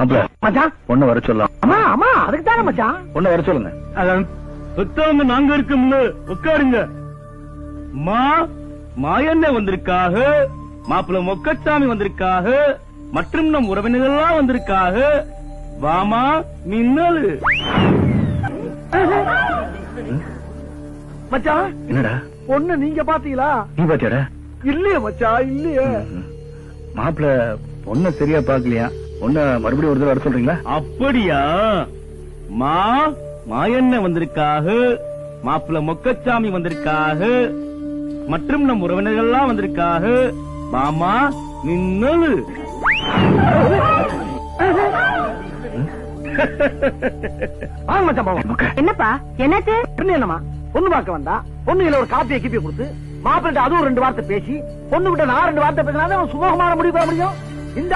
மச்சான். பொண்ணு வர சொல்லலாம். அம்மா அம்மா அதுக்கு தானே மச்சான். பொண்ணு வர சொல்லுங்க. புத்தவங்க நாங்க இருக்கோம்ல உட்காருங்க. மா மாயண்ண வந்திருக்காக மாப்பிள்ள மொக்கச்சாமி வந்திருக்காக மற்றும் நம் உறவினர்கள்லாம் வந்திருக்காக. வாமா மின்னல். மச்சான் என்னடா? பொண்ணு நீங்க பாத்தீங்களா நீ பாத்தியாடா? இல்லையே மச்சான் இல்லையே. மாப்பிள பொண்ண சரியா பாக்கலையா பொண்ண மறுபடியும் ஒரு தடவை வர சொல்றீங்களா? அப்படியா? மா மாயண்ண வந்திருக்காக மாப்பிள்ள மொக்கச்சாமி வந்திருக்காக மற்றும் நம் உறவினர்கள்லாம் வந்திருக்காக மாமா போவோம். என்னப்பா பொண்ணு என்னமா பொண்ணு பார்க்க வந்தா பொண்ணு ஒரு காப்பியை கிப்பி கொடுத்து மாப்பிள்ளை அதுவும் ரெண்டு வார்த்தை பேசி பொண்ணு கிட்ட நான் ரெண்டு வார்த்தை பேசினா சுமூகமான முடிவு பெற முடியும். இந்த